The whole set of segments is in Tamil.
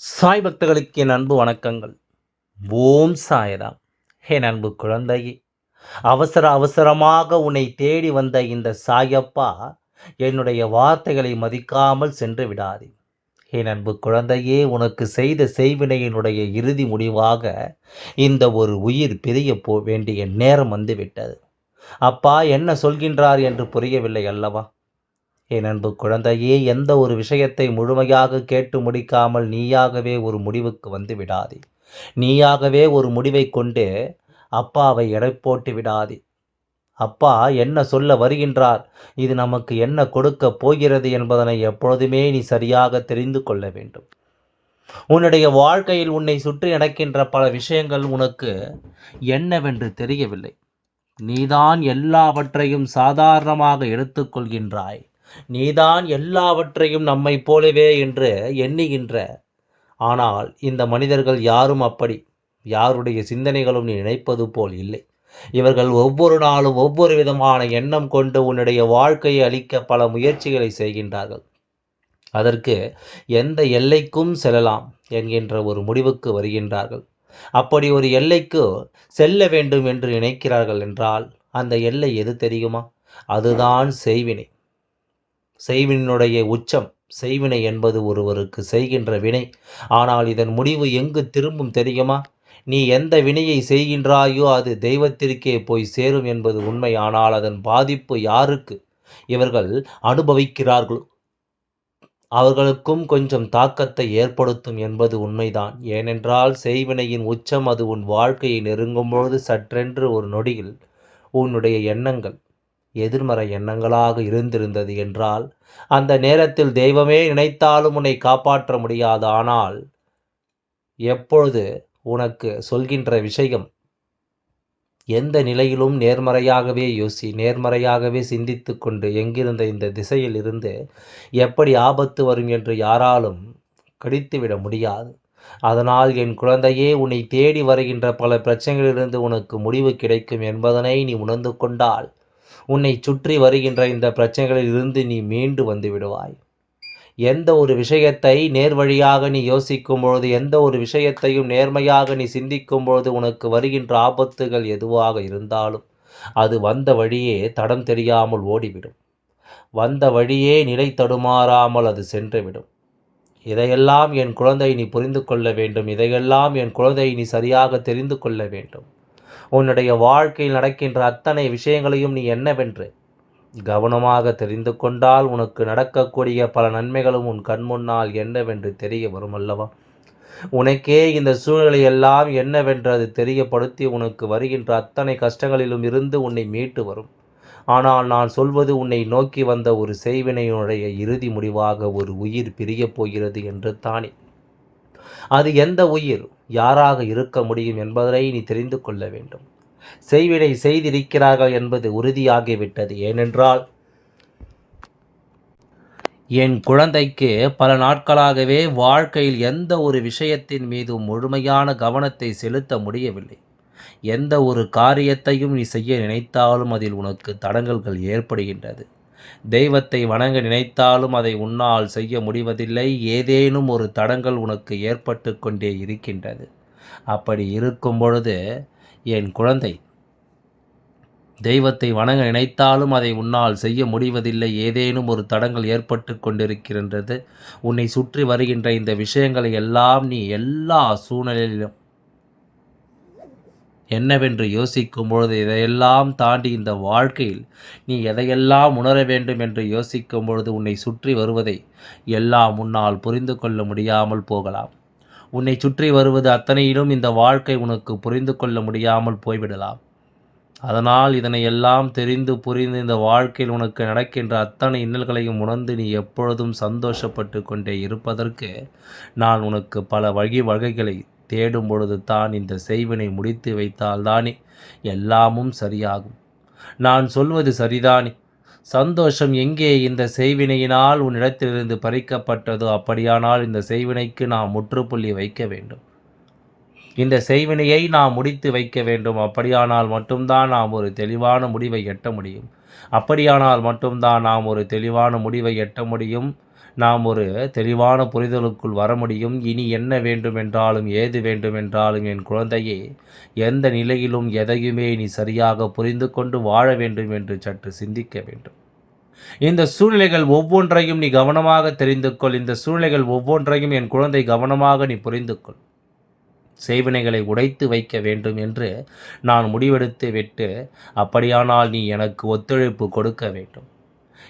சாய் பக்தர்களுக்கு என் அன்பு வணக்கங்கள். ஓம் சாய்ராம். என் அன்பு குழந்தையே அவசர அவசரமாக உன்னை தேடி வந்த இந்த சாயப்பா என்னுடைய வார்த்தைகளை மதிக்காமல் சென்று விடாதே. என் அன்பு குழந்தையே உனக்கு செய்த செய்வினையினுடைய இறுதி முடிவாக இந்த ஒரு உயிர் பிரிய போ வேண்டிய நேரம் வந்துவிட்டது. அப்பா என்ன சொல்கின்றார் என்று புரியவில்லை அல்லவா? என் அன்பு குழந்தையே எந்த ஒரு விஷயத்தை முழுமையாக கேட்டு முடிக்காமல் நீயாகவே ஒரு முடிவுக்கு வந்து விடாதே. நீயாகவே ஒரு முடிவை கொண்டு அப்பாவை எடை போட்டு விடாதே. அப்பா என்ன சொல்ல வருகின்றார்? இது நமக்கு என்ன கொடுக்க போகிறது என்பதனை எப்பொழுதுமே நீ சரியாக தெரிந்து கொள்ள வேண்டும். உன்னுடைய வாழ்க்கையில் உன்னை சுற்றி நடக்கின்ற பல விஷயங்கள் உனக்கு என்னவென்று தெரியவில்லை. நீதான் எல்லாவற்றையும் சாதாரணமாக எடுத்துக்கொள்கின்றாய். நீதான் எல்லாவற்றையும் நம்மை போலவே என்று எண்ணுகின்ற. ஆனால் இந்த மனிதர்கள் யாரும் அப்படி. யாருடைய சிந்தனைகளும் நீ நினைப்பது போல் இல்லை. இவர்கள் ஒவ்வொரு நாளும் ஒவ்வொரு விதமான எண்ணம் கொண்டு உன்னுடைய வாழ்க்கையை அளிக்க பல முயற்சிகளை செய்கின்றார்கள். அதற்கு எந்த எல்லைக்கும் செல்லலாம் என்கின்ற ஒரு முடிவுக்கு வருகின்றார்கள். அப்படி ஒரு எல்லைக்கு செல்ல வேண்டும் என்று நினைக்கிறார்கள் என்றால் அந்த எல்லை எது தெரியுமா? அதுதான் செய்வினை. செய்வினுடைய உச்சம் செய்வினை என்பது ஒருவருக்கு செய்கின்ற வினை. ஆனால் இதன் முடிவு எங்கு திரும்பும் தெரியுமா? நீ எந்த வினையை செய்கின்றாயோ அது தெய்வத்திற்கே போய் சேரும் என்பது உண்மை. ஆனால் அதன் பாதிப்பு யாருக்கு? இவர்கள் அனுபவிக்கிறார்களோ? அவர்களுக்கும் கொஞ்சம் தாக்கத்தை ஏற்படுத்தும் என்பது உண்மைதான். ஏனென்றால் செய்வினையின் உச்சம் அது உன் வாழ்க்கையை நெருங்கும் பொழுது சற்றென்று ஒரு நொடியில் உன்னுடைய எண்ணங்கள் எதிர்மறை எண்ணங்களாக இருந்திருந்தது என்றால் அந்த நேரத்தில் தெய்வமே நினைத்தாலும் உன்னை காப்பாற்ற முடியாது. ஆனால் எப்பொழுது உனக்கு சொல்கின்ற விஷயம் எந்த நிலையிலும் நேர்மறையாகவே யோசி நேர்மறையாகவே சிந்தித்து கொண்டு எங்கிருந்த இந்த திசையில் இருந்து எப்படி ஆபத்து வரும் என்று யாராலும் கடித்துவிட முடியாது. அதனால் என் குழந்தையே உன்னை தேடி வருகின்ற பல பிரச்சனைகளிலிருந்து உனக்கு முடிவு கிடைக்கும் என்பதனை நீ உணர்ந்து கொண்டால் உன்னை சுற்றி வருகின்ற இந்த பிரச்சனைகளில் இருந்து நீ மீண்டு வந்து விடுவாய். எந்த ஒரு விஷயத்தை நேர்வழியாக நீ யோசிக்கும் பொழுது எந்த ஒரு விஷயத்தையும் நேர்மையாக நீ சிந்திக்கும் பொழுது உனக்கு வருகின்ற ஆபத்துகள் எதுவாக இருந்தாலும் அது வந்த வழியே தடம் தெரியாமல் ஓடிவிடும். வந்த வழியே நிலை தடுமாறாமல் அது சென்றுவிடும். இதையெல்லாம் என் குழந்தை நீ புரிந்து கொள்ள வேண்டும். இதையெல்லாம் என் குழந்தை நீ சரியாக தெரிந்து கொள்ள வேண்டும். உன்னுடைய வாழ்க்கையில் நடக்கின்ற அத்தனை விஷயங்களையும் நீ என்னவென்று கவனமாக தெரிந்து கொண்டால் உனக்கு நடக்கக்கூடிய பல நன்மைகளும் உன் கண் முன்னால் என்னவென்று தெரிய வரும் அல்லவா? உனக்கே இந்த சூழ்நிலை எல்லாம் என்னவென்று அது தெரியப்படுத்தி உனக்கு வருகின்ற அத்தனை கஷ்டங்களிலும் இருந்து உன்னை மீட்டு வரும். ஆனால் நான் சொல்வது உன்னை நோக்கி வந்த ஒரு செய்வினையுடைய இறுதி முடிவாக ஒரு உயிர் பிரியப் போகிறது என்று தானே. அது எந்த உயிர்? யாராக இருக்க முடியும் என்பதை நீ தெரிந்து கொள்ள வேண்டும். செய்வினை செய்திருக்கிறார்கள் என்பது உறுதியாகிவிட்டது. ஏனென்றால் என் குழந்தைக்கு பல நாட்களாகவே வாழ்க்கையில் எந்த ஒரு விஷயத்தின் மீதும் முழுமையான கவனத்தை செலுத்த முடியவில்லை. எந்த ஒரு காரியத்தையும் நீ செய்ய நினைத்தாலும் அதில் உனக்கு தடங்கல்கள் ஏற்படுகின்றது. தெய்வத்தை வணங்க நினைத்தாலும் அதை உன்னால் செய்ய முடிவதில்லை. ஏதேனும் ஒரு தடங்கள் உனக்கு ஏற்பட்டு கொண்டே இருக்கின்றது. அப்படி இருக்கும் பொழுது என் குழந்தை தெய்வத்தை வணங்க நினைத்தாலும் அதை உன்னால் செய்ய முடிவதில்லை. ஏதேனும் ஒரு தடங்கள் ஏற்பட்டு கொண்டிருக்கின்றது. உன்னை சுற்றி வருகின்ற இந்த விஷயங்களை எல்லாம் நீ எல்லா சூழ்நிலையிலும் என்னவென்று யோசிக்கும் பொழுது இதையெல்லாம் தாண்டி இந்த வாழ்க்கையில் நீ எதையெல்லாம் உணர வேண்டும் என்று யோசிக்கும் பொழுது உன்னை சுற்றி வருவதை எல்லாம் உன்னால் புரிந்து கொள்ள முடியாமல் போகலாம். உன்னை சுற்றி வருவது அத்தனையிலும் இந்த வாழ்க்கை உனக்கு புரிந்து கொள்ள முடியாமல் போய்விடலாம். அதனால் இதனை எல்லாம் தெரிந்து புரிந்து இந்த வாழ்க்கையில் உனக்கு நடக்கின்ற அத்தனை இன்னல்களையும் உணர்ந்து நீ எப்பொழுதும் சந்தோஷப்பட்டு கொண்டே இருப்பதற்கு நான் உனக்கு பல வழி வகைகளை தேடும் பொழுது தான் இந்த செய்வினை முடித்து வைத்தால்தானே எல்லாமும் சரியாகும். நான் சொல்வது சரிதானே? சந்தோஷம் எங்கே இந்த செய்வினையினால் உன்னிடத்திலிருந்து பறிக்கப்பட்டதோ அப்படியானால் இந்த செய்வினைக்கு நாம் முற்றுப்புள்ளி வைக்க வேண்டும். இந்த செய்வினையை நாம் முடித்து வைக்க வேண்டும். அப்படியானால் மட்டும்தான் நாம் ஒரு தெளிவான முடிவை எட்ட முடியும். அப்படியானால் மட்டும்தான் நாம் ஒரு தெளிவான முடிவை எட்ட முடியும். நாம் ஒரு தெளிவான புரிதலுக்குள் வர முடியும். இனி என்ன வேண்டுமென்றாலும் ஏது வேண்டுமென்றாலும் என் குழந்தையே எந்த நிலையிலும் எதையுமே நீ சரியாக புரிந்து கொண்டு வாழ வேண்டும் என்று சற்று சிந்திக்க வேண்டும். இந்த சூழ்நிலைகள் ஒவ்வொன்றையும் நீ கவனமாக தெரிந்து கொள். இந்த சூழ்நிலைகள் ஒவ்வொன்றையும் என் குழந்தை கவனமாக நீ புரிந்து கொள். செய்வினைகளை உடைத்து வைக்க வேண்டும் என்று நான் முடிவெடுத்து விட்டு அப்படியானால் நீ எனக்கு ஒத்துழைப்பு கொடுக்க வேண்டும்.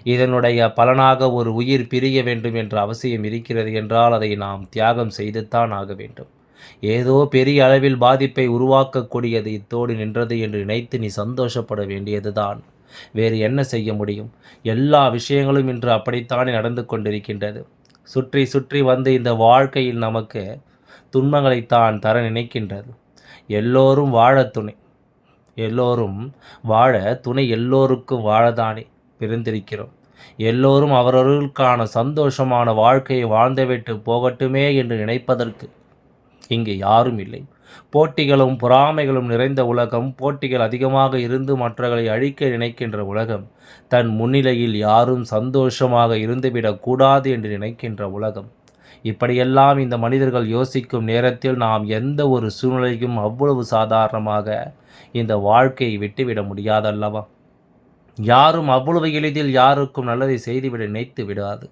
இதனுடைய பலனாக ஒரு உயிர் பிரிய வேண்டும் என்ற அவசியம் இருக்கிறது என்றால் அதை நாம் தியாகம் செய்துத்தான் ஆக வேண்டும். ஏதோ பெரிய அளவில் பாதிப்பை உருவாக்கக்கூடியது இத்தோடு நின்றது என்று நினைத்து நீ சந்தோஷப்பட வேண்டியதுதான். வேறு என்ன செய்ய முடியும்? எல்லா விஷயங்களும் இன்று அப்படித்தானே நடந்து கொண்டிருக்கின்றது. சுற்றி சுற்றி வந்து இந்த வாழ்க்கையில் நமக்கு துன்பங்களைத்தான் தர நினைக்கின்றது. எல்லோரும் வாழ துணை. எல்லோரும் வாழ துணை எல்லோருக்கும் வாழதானே. பிரிந்திருக்கிறோம். எல்லோரும் அவரவர்களுக்கான சந்தோஷமான வாழ்க்கையை வாழ்ந்துவிட்டு போகட்டுமே என்று நினைப்பதற்கு இங்கு யாரும் இல்லை. போட்டிகளும் பொறாமைகளும் நிறைந்த உலகம் போட்டிகள் அதிகமாக இருந்து மற்றவர்களை அழிக்க நினைக்கின்ற உலகம் தன் முன்னிலையில் யாரும் சந்தோஷமாக இருந்துவிடக்கூடாது என்று நினைக்கின்ற உலகம். இப்படியெல்லாம் இந்த மனிதர்கள் யோசிக்கும் நேரத்தில் நாம் எந்த ஒரு சூழ்நிலையும் அவ்வளவு சாதாரணமாக இந்த வாழ்க்கையை விட்டுவிட முடியாதல்லவா? யாரும் அவ்வளவு எளிதில் யாருக்கும் நல்லதை செய்துவிட நினைத்து விடாது.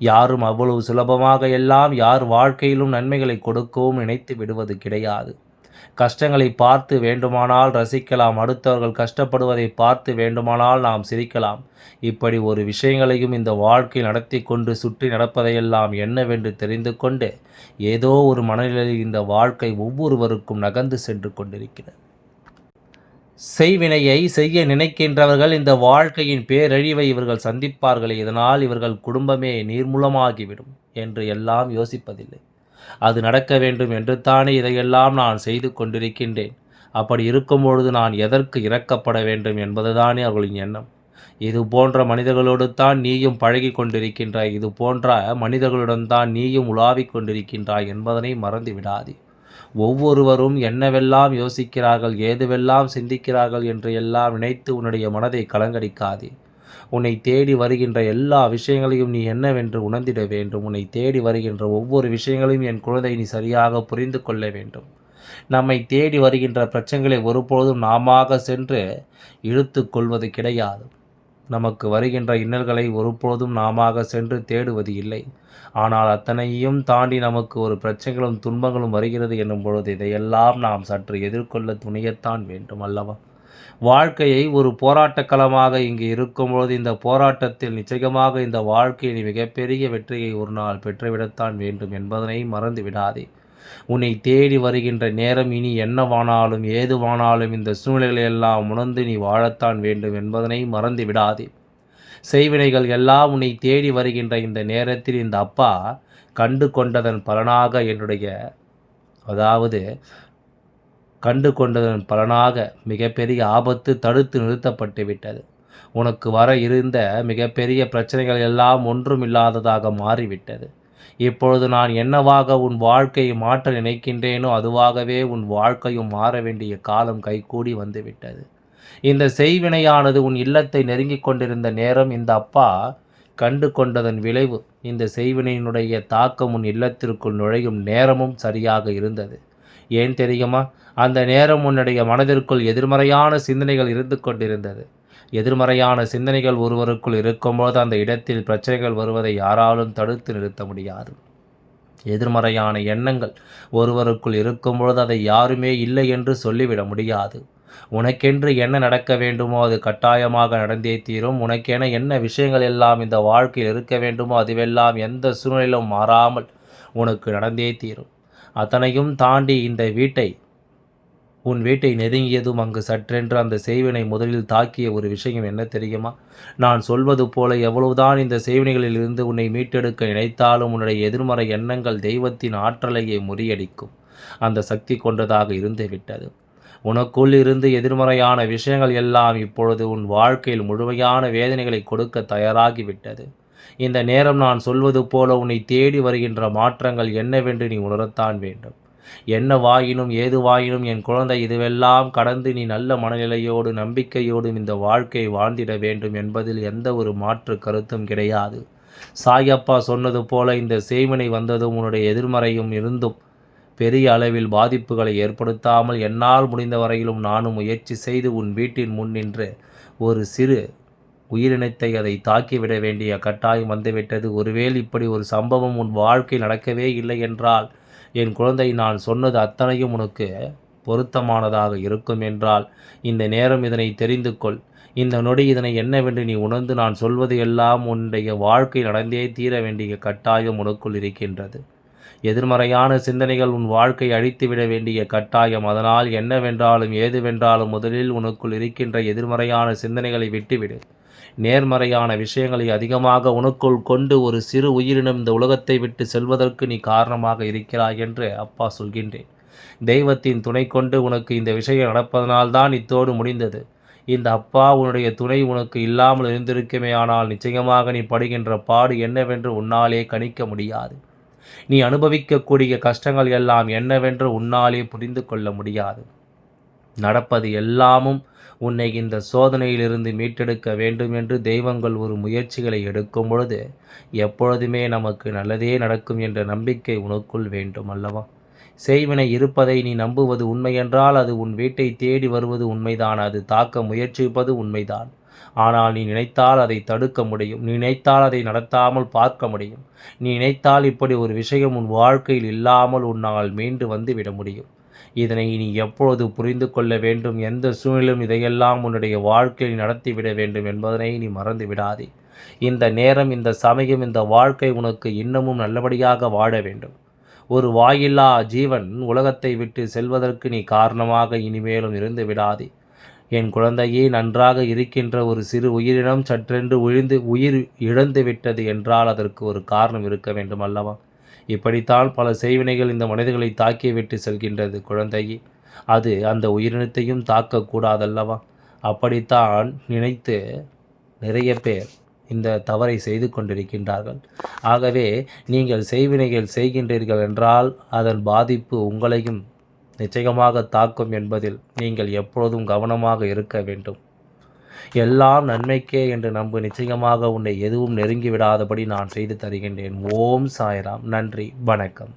யாரும் அவ்வளவு சுலபமாக எல்லாம் யார் வாழ்க்கையிலும் நன்மைகளை கொடுக்கவும் நினைத்து விடுவது கிடையாது. கஷ்டங்களை பார்த்து வேண்டுமானால் ரசிக்கலாம் அடுத்தவர்கள் கஷ்டப்படுவதை பார்த்து வேண்டுமானால் நாம் சிரிக்கலாம். இப்படி ஒரு விஷயங்களையும் இந்த வாழ்க்கை நடத்தி கொண்டு சுற்றி நடப்பதையெல்லாம் என்னவென்று தெரிந்து கொண்டு ஏதோ ஒரு மனநிலையில் இந்த வாழ்க்கை ஒவ்வொருவருக்கும் நகர்ந்து சென்று கொண்டிருக்கிறது. செய்வினையை செய்ய நினைக்கின்றவர்கள் இந்த வாழ்க்கையின் பேரழிவை இவர்கள் சந்திப்பார்கள் இதனால் இவர்கள் குடும்பமே நீர்மூலமாகிவிடும் என்று எல்லாம் யோசிப்பதில்லை. அது நடக்க வேண்டும் என்று தானே இதையெல்லாம் நான் செய்து கொண்டிருக்கின்றேன். அப்படி இருக்கும்பொழுது நான் எதற்கு இறக்கப்பட வேண்டும் என்பதுதானே அவர்களின் எண்ணம். இது போன்ற மனிதர்களோடு தான் நீயும் பழகி கொண்டிருக்கின்றாய் இது போன்ற மனிதர்களுடன் தான் நீயும் உலாவிக் கொண்டிருக்கின்றாய் என்பதனை மறந்து விடாதே ஒவ்வொருவரும் என்னவெல்லாம் யோசிக்கிறார்கள் ஏதுவெல்லாம் சிந்திக்கிறார்கள் என்று எல்லாம் நினைத்து உன்னுடைய மனதை கலங்கடிக்காதே. உன்னை தேடி வருகின்ற எல்லா விஷயங்களையும் நீ என்னவென்று உணர்ந்திட வேண்டும். உன்னை தேடி வருகின்ற ஒவ்வொரு விஷயங்களையும் என் குழந்தை நீ சரியாக புரிந்து கொள்ள வேண்டும். நம்மை தேடி வருகின்ற பிரச்சனைகளை ஒருபொழுதும் நாம சென்று இழுத்து கொள்வது கிடையாது. நமக்கு வருகின்ற இன்னல்களை ஒருபோதும் நாம சென்று தேடுவது இல்லை. ஆனால் அத்தனையும் தாண்டி நமக்கு ஒரு பிரச்சனைகளும் துன்பங்களும் வருகிறது என்னும் பொழுது இதையெல்லாம் நாம் சற்று எதிர்கொள்ள துணியத்தான் வேண்டும் அல்லவா? வாழ்க்கையை ஒரு போராட்டக்களமாக இங்கு இருக்கும்பொழுது இந்த போராட்டத்தில் நிச்சயமாக இந்த வாழ்க்கையில் மிகப்பெரிய வெற்றியை ஒரு நாள் பெற்றுவிடத்தான் வேண்டும் என்பதனை மறந்து விடாதே உன்னை தேடி வருகின்ற நேரம் இனி என்னவானாலும் ஏதுவானாலும் இந்த சூழ்நிலைகளை எல்லாம் உணர்ந்து நீ வாழத்தான் வேண்டும் என்பதனை மறந்து விடாதே. செய்வினைகள் எல்லாம் உன்னை தேடி வருகின்ற இந்த நேரத்தில் இந்த அப்பா கண்டு கொண்டதன் பலனாக என்னுடைய அதாவது கண்டு கொண்டதன் பலனாக மிகப்பெரிய ஆபத்து தடுத்து நிறுத்தப்பட்டு விட்டது. உனக்கு வர இருந்த மிகப்பெரிய பிரச்சனைகள் எல்லாம் ஒன்றும் இல்லாததாக மாறிவிட்டது. இப்பொழுது நான் என்னவாக உன் வாழ்க்கையை மாற்ற நினைக்கின்றேனோ அதுவாகவே உன் வாழ்க்கையும் மாற வேண்டிய காலம் கைகூடி வந்துவிட்டது. இந்த செய்வினையானது உன் இல்லத்தை நெருங்கிக் கொண்டிருந்த நேரம் இந்த அப்பா கண்டு கொண்டதன் விளைவு. இந்த செய்வினையினுடைய தாக்கம் உன் இல்லத்திற்குள் நுழையும் நேரமும் சரியாக இருந்தது. ஏன் தெரியுமா? அந்த நேரம் உன்னுடைய மனதிற்குள் எதிர்மறையான சிந்தனைகள் இருந்து கொண்டிருந்தது. எதிர்மறையான சிந்தனைகள் ஒருவருக்குள் இருக்கும்போது அந்த இடத்தில் பிரச்சனைகள் வருவதை யாராலும் தடுத்து நிறுத்த முடியாது. எதிர்மறையான எண்ணங்கள் ஒருவருக்குள் இருக்கும்பொழுது அதை யாருமே இல்லை என்று சொல்லிவிட முடியாது. உனக்கென்று என்ன நடக்க வேண்டுமோ அது கட்டாயமாக நடந்தே தீரும். உனக்கென என்ன விஷயங்கள் எல்லாம் இந்த வாழ்க்கையில் இருக்க வேண்டுமோ அதுவெல்லாம் எந்த சூழ்நிலையிலும் மாறாமல் உனக்கு நடந்தே தீரும். அத்தனையும் தாண்டி இந்த வீட்டை உன் வீட்டை நெருங்கியதும் அங்கு சற்றென்று அந்த செய்வினை முதலில் தாக்கிய ஒரு விஷயம் என்ன தெரியுமா? நான் சொல்வது போல எவ்வளவுதான் இந்த செய்வினைகளில் இருந்து உன்னை மீட்டெடுக்க நினைத்தாலும் உன்னுடைய எதிர்மறை எண்ணங்கள் தெய்வத்தின் ஆற்றலையை முறியடிக்கும். அந்த சக்தி கொண்டதாக இருந்து விட்டது. உனக்குள் இருந்து எதிர்மறையான விஷயங்கள் எல்லாம் இப்பொழுது உன் வாழ்க்கையில் முழுமையான வேதனைகளை கொடுக்க தயாராகிவிட்டது இந்த நேரம் நான் சொல்வது போல உன்னை தேடி வருகின்ற மாற்றங்கள் என்னவென்று நீ உணரத்தான் வேண்டும். என்ன வாயினும் ஏது வாயினும் என் குழந்தை இதுவெல்லாம் கடந்து நீ நல்ல மனநிலையோடு நம்பிக்கையோடும் இந்த வாழ்க்கையை வாழ்ந்திட வேண்டும் என்பதில் எந்த ஒரு மாற்று கருத்தும் கிடையாது. சாயப்பா சொன்னது போல இந்த செய்வினை வந்ததும் உன்னுடைய எதிர்மறையும் இருந்தும் பெரிய அளவில் பாதிப்புகளை ஏற்படுத்தாமல் என்னால் முடிந்த வரையிலும் நானும் முயற்சி செய்து உன் வீட்டின் முன் நின்று ஒரு சிறு உயிரினத்தை அதை தாக்கிவிட வேண்டிய கட்டாயம் வந்துவிட்டது. ஒருவேள் இப்படி ஒரு சம்பவம் உன் வாழ்க்கை நடக்கவே இல்லை என்றால் என் குழந்தை நான் சொன்னது அத்தனையும் உனக்கு பொருத்தமானதாக இருக்கும் என்றால் இந்த நேரம் இதனை தெரிந்து கொள். இந்த நொடி இதனை என்னவென்று நீ உணர்ந்து நான் சொல்வது எல்லாம் உன்னுடைய வாழ்க்கை நடந்தே தீர வேண்டிய கட்டாயம் உனக்குள் இருக்கின்றது. எதிர்மறையான சிந்தனைகள் உன் வாழ்க்கை அழித்துவிட வேண்டிய கட்டாயம். அதனால் என்னவென்றாலும் ஏதுவென்றாலும் முதலில் உனக்குள் இருக்கின்ற எதிர்மறையான சிந்தனைகளை விட்டுவிடு. நேர்மறையான விஷயங்களை அதிகமாக உனக்குள் கொண்டு ஒரு சிறு உயிரினம் இந்த உலகத்தை விட்டு செல்வதற்கு நீ காரணமாக இருக்கிறாய் என்று அப்பா சொல்கின்றேன். தெய்வத்தின் துணை கொண்டு உனக்கு இந்த விஷயம் நடப்பதனால்தான் இத்தோடு முடிந்தது. இந்த அப்பா உன்னுடைய துணை உனக்கு இல்லாமல் இருந்திருக்குமே ஆனால் நிச்சயமாக நீ படுகின்ற பாடு என்னவென்று உன்னாலே கணிக்க முடியாது. நீ அனுபவிக்கக்கூடிய கஷ்டங்கள் எல்லாம் என்னவென்று உன்னாலே புரிந்து கொள்ள முடியாது. நடப்பது எல்லாமும் உன்னை இந்த சோதனையிலிருந்து மீட்டெடுக்க வேண்டும் என்று தெய்வங்கள் ஒரு முயற்சிகளை எடுக்கும் பொழுது எப்பொழுதுமே நமக்கு நல்லதே நடக்கும் என்ற நம்பிக்கை உனக்குள் வேண்டும் அல்லவா? செய்வினை இருப்பதை நீ நம்புவது உண்மையென்றால் அது உன் வீட்டை தேடி வருவது உண்மைதான். அது தாக்க முயற்சிப்பது உண்மைதான். ஆனால் நீ நினைத்தால் அதை தடுக்க முடியும். நீ நினைத்தால் அதை நடத்தாமல் பார்க்க முடியும். நீ நினைத்தால் இப்படி ஒரு விஷயம் உன் வாழ்க்கையில் இல்லாமல் உன்னால் மீண்டு வந்து விட முடியும். இதனை நீ எப்பொழுது புரிந்து கொள்ள வேண்டும்? எந்த சூழ்நிலும் இதையெல்லாம் உன்னுடைய வாழ்க்கையில் நடத்திவிட வேண்டும் என்பதனை நீ மறந்து விடாதே. இந்த நேரம் இந்த சமயம் இந்த வாழ்க்கை உனக்கு இன்னமும் நல்லபடியாக வாழ வேண்டும். ஒரு வாயில்லா ஜீவன் உலகத்தை விட்டு செல்வதற்கு நீ காரணமாக இனிமேலும் இருந்து விடாதே. என் குழந்தையே நன்றாக இருக்கின்ற ஒரு சிறு உயிரினம் சற்றென்று உழிந்து உயிர் இழந்து விட்டது என்றால் அதற்கு ஒரு காரணம் இருக்க வேண்டும் அல்லவா இப்படித்தான் பல செய்வினைகள் இந்த மனிதர்களை தாக்கிவிட்டு செல்கின்றது குழந்தையே. அது அந்த உயிரினத்தையும் தாக்கக்கூடாதல்லவா அப்படித்தான் நினைத்து நிறைய பேர் இந்த தவறை செய்து கொண்டிருக்கின்றார்கள். ஆகவே நீங்கள் செய்வினைகள் செய்கின்றீர்கள் என்றால் அதன் பாதிப்பு உங்களையும் நிச்சயமாக தாக்கும் என்பதில் நீங்கள் எப்பொழுதும் கவனமாக இருக்க வேண்டும். எல்லாம் நன்மைக்கே என்று நம்பு. நிச்சயமாக உன்னை எதுவும் நெருங்கி விடாதபடி நான் செய்து தருகின்றேன். ஓம் சாய்ராம். நன்றி. வணக்கம்.